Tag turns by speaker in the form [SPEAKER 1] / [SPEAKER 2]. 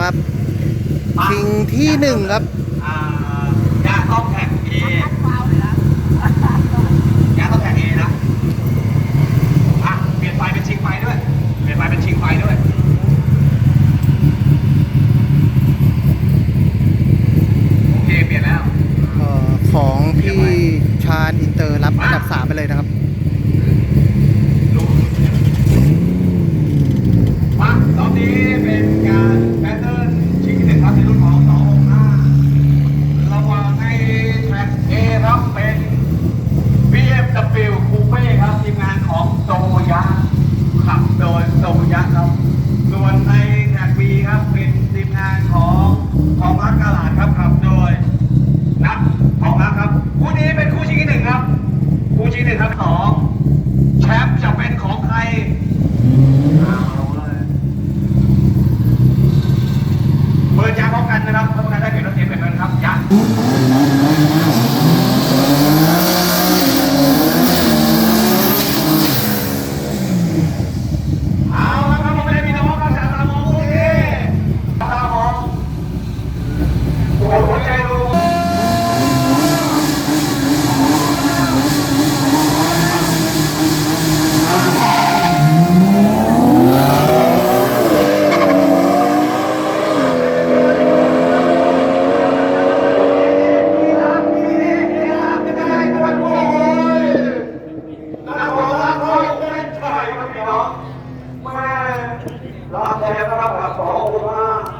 [SPEAKER 1] แล้วครับ ชิงที่หนึ่งครับ
[SPEAKER 2] อ่ายาต้องแท็กเอยาต้องแท็กเอนะอะเปลี่ยนไฟเป็นชิงไฟด้วย เปลี่ยนไฟเป็นชิงไฟด้วยโอเคเปลี่ยนแล้ว
[SPEAKER 1] เอ่อของพี่ชาญอินเตอร์รับอันดับสามไปเลยนะครับ
[SPEAKER 2] ลุกมารอบนี้เป็นการแบตเทิลชิงที่หนึ่งครับในรุ่นของ265ระหว่างในแท็กเอครับเป็น BMW Coupe ครับทีมงานของโซยะขับโดยโซยะครับ ส่วนในแท็กบีครับเป็นทีม งานของของรักกาลาดครับขับโดยนัดของรักครับคู่นี้เป็นคู่ชิงที่หนึ่งครับคู่ชิงที่หนึ่งครับสองแชมป์จะเป็นของใครเปิดยางพร้อมกันนะครับพร้อมกันได้เปลี่ยนรถเสียเป็นกันครับยักษ์ Loa không.